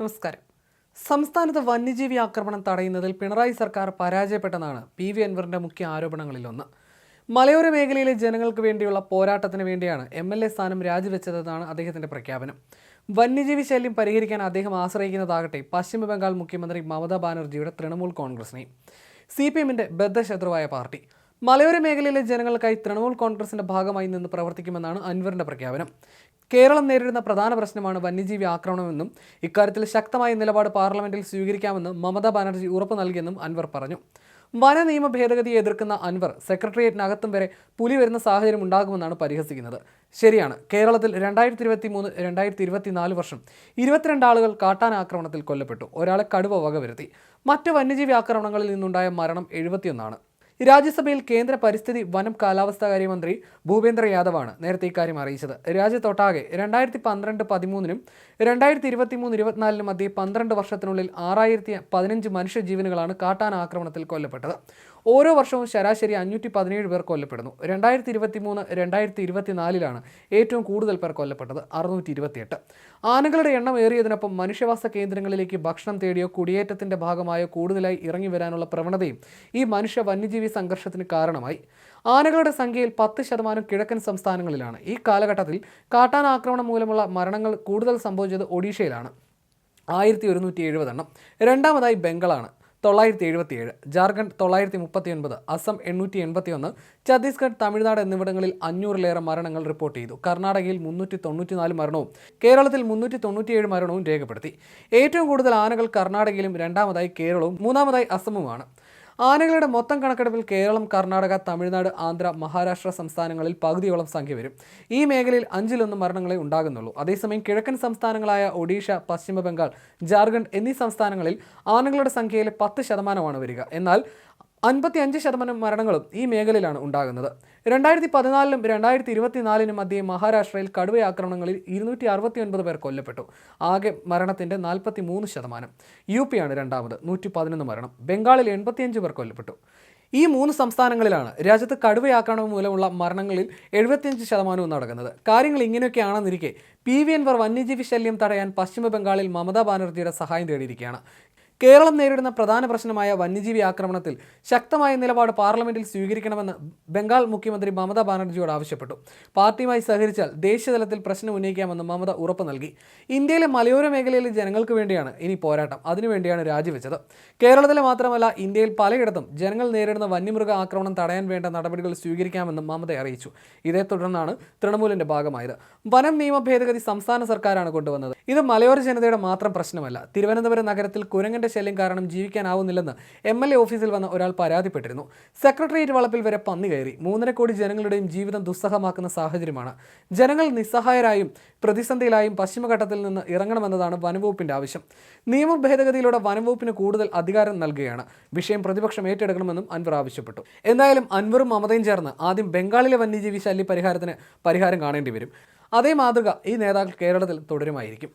നമസ്കാരം. സംസ്ഥാനത്ത് വന്യജീവി ആക്രമണം തടയുന്നതിൽ പിണറായി സർക്കാർ പരാജയപ്പെട്ടെന്നാണ് പി വി അൻവറിന്റെ മുഖ്യ ആരോപണങ്ങളിലൊന്ന്. മലയോര മേഖലയിലെ ജനങ്ങൾക്ക് വേണ്ടിയുള്ള പോരാട്ടത്തിന് വേണ്ടിയാണ് എം എൽ എ സ്ഥാനം രാജിവെച്ചതെന്നാണ് അദ്ദേഹത്തിന്റെ പ്രഖ്യാപനം. വന്യജീവി ശല്യം പരിഹരിക്കാൻ അദ്ദേഹം ആശ്രയിക്കുന്നതാകട്ടെ പശ്ചിമ ബംഗാൾ മുഖ്യമന്ത്രി മമതാ ബാനർജിയുടെ തൃണമൂൽ കോൺഗ്രസിനെയും. സി പി എമ്മിന്റെ ബദ്ധശത്രുവായ പാർട്ടി. മലയോര മേഖലയിലെ ജനങ്ങൾക്കായി തൃണമൂൽ കോൺഗ്രസിന്റെ ഭാഗമായി നിന്ന് പ്രവർത്തിക്കുമെന്നാണ് അൻവറിന്റെ പ്രഖ്യാപനം. കേരളം നേരിടുന്ന പ്രധാന പ്രശ്നമാണ് വന്യജീവി ആക്രമണമെന്നും ഇക്കാര്യത്തിൽ ശക്തമായ നിലപാട് പാർലമെന്റിൽ സ്വീകരിക്കാമെന്ന് മമതാ ബാനർജി ഉറപ്പു നൽകിയെന്നും അൻവർ പറഞ്ഞു. വന നിയമ ഭേദഗതിയെ എതിർക്കുന്ന അൻവർ സെക്രട്ടേറിയറ്റിനകത്തും വരെ പുലി വരുന്ന സാഹചര്യം ഉണ്ടാകുമെന്നാണ് പരിഹസിക്കുന്നത്. ശരിയാണ് കേരളത്തിൽ രണ്ടായിരത്തി ഇരുപത്തി മൂന്ന് രണ്ടായിരത്തി ഇരുപത്തിനാല് വർഷം ഇരുപത്തിരണ്ട് ആളുകൾ കാട്ടാന ആക്രമണത്തിൽ കൊല്ലപ്പെട്ടു. ഒരാളെ കടുവ വകവരുത്തി. മറ്റ് വന്യജീവി ആക്രമണങ്ങളിൽ നിന്നുണ്ടായ മരണം എഴുപത്തിയൊന്നാണ്. രാജ്യസഭയിൽ കേന്ദ്ര പരിസ്ഥിതി വനം കാലാവസ്ഥാ കാര്യമന്ത്രി ഭൂപേന്ദ്ര യാദവാണ് നേരത്തെ ഇക്കാര്യം അറിയിച്ചത്. രാജ്യത്തൊട്ടാകെ രണ്ടായിരത്തി പന്ത്രണ്ട് പതിമൂന്നിനും രണ്ടായിരത്തി ഇരുപത്തി മൂന്ന് ഇരുപത്തിനാലിനും മധ്യേ പന്ത്രണ്ട് വർഷത്തിനുള്ളിൽ ആറായിരത്തി പതിനഞ്ച് മനുഷ്യജീവനുകളാണ് കാട്ടാന ആക്രമണത്തിൽ കൊല്ലപ്പെട്ടത്. ഓരോ വർഷവും ശരാശരി അഞ്ഞൂറ്റി പതിനേഴ് പേർ കൊല്ലപ്പെടുന്നു. രണ്ടായിരത്തി ഇരുപത്തി മൂന്ന് രണ്ടായിരത്തി ഇരുപത്തിനാലിലാണ് ഏറ്റവും കൂടുതൽ പേർ കൊല്ലപ്പെട്ടത് അറുന്നൂറ്റി ഇരുപത്തിയെട്ട് ആനകളുടെ എണ്ണം ഏറിയതിനൊപ്പം മനുഷ്യവാസ കേന്ദ്രങ്ങളിലേക്ക് ഭക്ഷണം തേടിയോ കുടിയേറ്റത്തിന്റെ ഭാഗമായോ കൂടുതലായി ഇറങ്ങി വരാനുള്ള പ്രവണതയും ഈ മനുഷ്യ വന്യജീവി സംഘർഷത്തിന് കാരണമായി. ആനകളുടെ സംഖ്യയിൽ പത്ത് ശതമാനം കിഴക്കൻ സംസ്ഥാനങ്ങളിലാണ്. ഈ കാലഘട്ടത്തിൽ കാട്ടാന ആക്രമണം മൂലമുള്ള മരണങ്ങൾ കൂടുതൽ സംഭവിച്ചത് ഒഡീഷയിലാണ്. ആയിരത്തി ഒരുന്നൂറ്റി എഴുപതെണ്ണം രണ്ടാമതായി ബംഗാളാണ്. തൊള്ളായിരത്തി എഴുപത്തിയേഴ് ജാർഖണ്ഡ് തൊള്ളായിരത്തി മുപ്പത്തി ഒൻപത് അസം എണ്ണൂറ്റി എൺപത്തി ഒന്ന് ഛത്തീസ്ഗഡ് തമിഴ്നാട് എന്നിവിടങ്ങളിൽ അഞ്ഞൂറിലേറെ മരണങ്ങൾ റിപ്പോർട്ട് ചെയ്തു. കർണാടകയിൽ മുന്നൂറ്റി തൊണ്ണൂറ്റിനാല് മരണവും കേരളത്തിൽ മുന്നൂറ്റി തൊണ്ണൂറ്റിയേഴ് മരണവും രേഖപ്പെടുത്തി. ഏറ്റവും കൂടുതൽ ആനകൾ കർണാടകയിലും രണ്ടാമതായി കേരളവും മൂന്നാമതായി അസമുമാണ്. ആനകളുടെ മൊത്തം കണക്കെടുപ്പിൽ കേരളം കർണാടക തമിഴ്നാട് ആന്ധ്ര മഹാരാഷ്ട്ര സംസ്ഥാനങ്ങളിൽ പകുതിയോളം സംഖ്യ വരും. ഈ മേഖലയിൽ അഞ്ചിലൊന്ന് മരണങ്ങളെ ഉണ്ടാകുന്നുള്ളൂ. അതേസമയം കിഴക്കൻ സംസ്ഥാനങ്ങളായ ഒഡീഷ പശ്ചിമ ബംഗാൾ ജാർഖണ്ഡ് എന്നീ സംസ്ഥാനങ്ങളിൽ ആനകളുടെ സംഖ്യയിൽ പത്ത് ശതമാനമാണ് വരിക. എന്നാൽ അൻപത്തി അഞ്ച് ശതമാനം മരണങ്ങളും ഈ മേഖലയിലാണ് ഉണ്ടാകുന്നത്. രണ്ടായിരത്തി പതിനാലിലും രണ്ടായിരത്തി ഇരുപത്തിനാലിനും മധ്യേ മഹാരാഷ്ട്രയിൽ കടുവ ആക്രമണങ്ങളിൽ ഇരുന്നൂറ്റി അറുപത്തി ഒൻപത് പേർ കൊല്ലപ്പെട്ടു. ആകെ മരണത്തിന്റെ നാൽപ്പത്തി മൂന്ന് ശതമാനം. യു പിയാണ് രണ്ടാമത്. നൂറ്റി പതിനൊന്ന് മരണം. ബംഗാളിൽ എൺപത്തിയഞ്ച് പേർ കൊല്ലപ്പെട്ടു. ഈ മൂന്ന് സംസ്ഥാനങ്ങളിലാണ് രാജ്യത്ത് കടുവയാക്രമണം മൂലമുള്ള മരണങ്ങളിൽ എഴുപത്തിയഞ്ച് ശതമാനവും നടക്കുന്നത്. കാര്യങ്ങൾ ഇങ്ങനെയൊക്കെയാണെന്നിരിക്കെ പി വി എൻവർ വന്യജീവി ശല്യം തടയാൻ പശ്ചിമ ബംഗാളിൽ മമതാ ബാനർജിയുടെ സഹായം തേടിയിരിക്കുകയാണ്. കേരളം നേരിടുന്ന പ്രധാന പ്രശ്നമായ വന്യജീവി ആക്രമണത്തിൽ ശക്തമായ നിലപാട് പാർലമെന്റിൽ സ്വീകരിക്കണമെന്ന് ബംഗാൾ മുഖ്യമന്ത്രി മമതാ ബാനർജിയോട് ആവശ്യപ്പെട്ടു. പാർട്ടിയുമായി സഹകരിച്ചാൽ ദേശീയതലത്തിൽ പ്രശ്നം ഉന്നയിക്കാമെന്ന് മമത ഉറപ്പ് നൽകി. ഇന്ത്യയിലെ മലയോര മേഖലയിലെ ജനങ്ങൾക്ക് വേണ്ടിയാണ് ഇനി പോരാട്ടം. അതിനുവേണ്ടിയാണ് രാജിവെച്ചത്. കേരളത്തിലെ മാത്രമല്ല ഇന്ത്യയിൽ പലയിടത്തും ജനങ്ങൾ നേരിടുന്ന വന്യമൃഗ ആക്രമണം തടയാൻ വേണ്ട നടപടികൾ സ്വീകരിക്കാമെന്നും മമത അറിയിച്ചു. ഇതേ തുടർന്നാണ് തൃണമൂലിന്റെ ഭാഗമായത്. വനം നിയമ ഭേദഗതി സംസ്ഥാന സർക്കാരാണ് കൊണ്ടുവന്നത്. ഇത് മലയോര ജനതയുടെ മാത്രം പ്രശ്നമല്ല. തിരുവനന്തപുരം നഗരത്തിൽ കുരങ്ങന്റെ ശല്യം കാരണം ജീവിക്കാനാവുന്നില്ലെന്ന് എം എൽ എ ഓഫീസിൽ വന്ന ഒരാൾ പരാതിപ്പെട്ടിരുന്നു. സെക്രട്ടേറിയറ്റ് വളപ്പിൽ വരെ പന്നി കയറി. മൂന്നര കോടി ജനങ്ങളുടെയും ജീവിതം ദുസ്സഹമാക്കുന്ന സാഹചര്യമാണ്. ജനങ്ങൾ നിസ്സഹായരായും പ്രതിസന്ധിയിലായും പശ്ചിമഘട്ടത്തിൽ നിന്ന് ഇറങ്ങണമെന്നതാണ് വനംവകുപ്പിന്റെ ആവശ്യം. നിയമ ഭേദഗതിയിലൂടെ വനംവകുപ്പിന് കൂടുതൽ അധികാരം നൽകുകയാണ്. വിഷയം പ്രതിപക്ഷം ഏറ്റെടുക്കണമെന്നും അൻവർ ആവശ്യപ്പെട്ടു. എന്തായാലും അൻവറും മമതയും ചേർന്ന് ആദ്യം ബംഗാളിലെ വന്യജീവി ശല്യ പരിഹാരത്തിന് പരിഹാരം കാണേണ്ടി വരും. അതേ മാതൃക ഈ നേതാക്കൾ കേരളത്തിൽ തുടരുമായിരിക്കും.